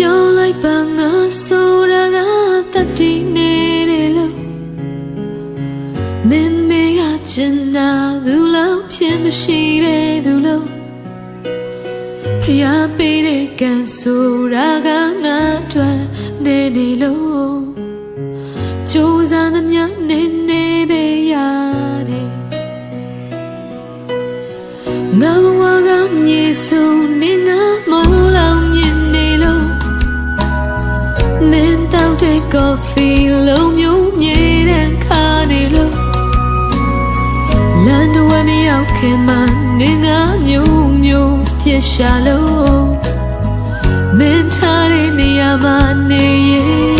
ပြောလိုက်ပါငါဆိုတာကတတိနေတယ်လို့မင်းမေကချင်နာသူလို့ဖြစ်မရှိတဲ့သူလို့ဖျားပေးတဲ့ကံဆိုတာကငါအတွက်နေနေလို့ကြိုးစားသမျှနေနေပဲရတယ်ငါဘဝကမြေဆုံးနေ တောက်တဲ့ coffee လုံးမျိုးမြေတဲ့ခါနေလို့လမ်းတော်မရောက်ခင်မှနေငါမျိုးမျိုးပြစ်ရှာလို့မင်းထားတဲ့နေရာမှာနေရ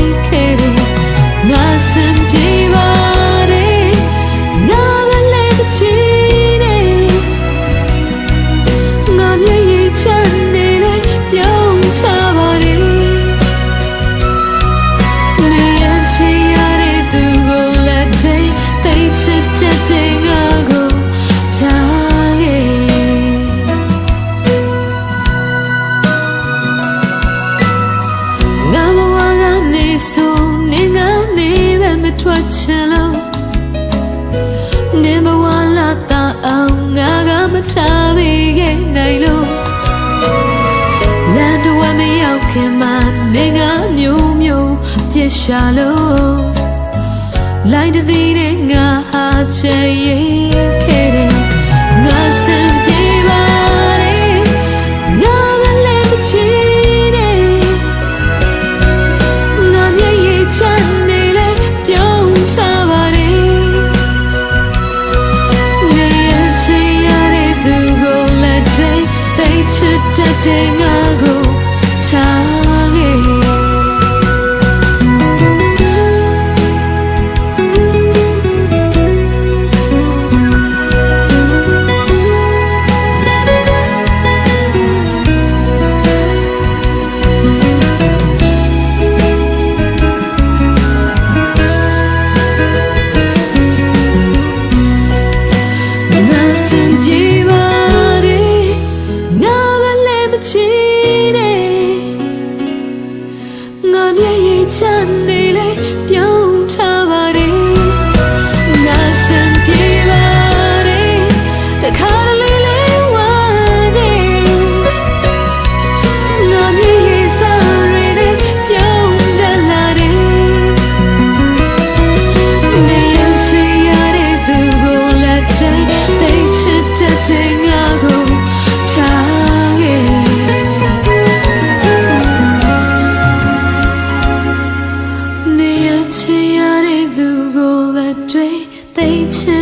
ပဲမထွက်ချင်လို့နေမဝလာတာအောင်ငါကမထားမိခဲ့နိုင်လို့လမ်းတော်မရောက်ခင်မှနေငါမျိုးမျိုးပြစ်ရှာလို့လိုက်တည်တဲ့ငါဟာချေရဲ့ခဲ့တယ် မျက်ရည်ချနေလေပြုံး နေ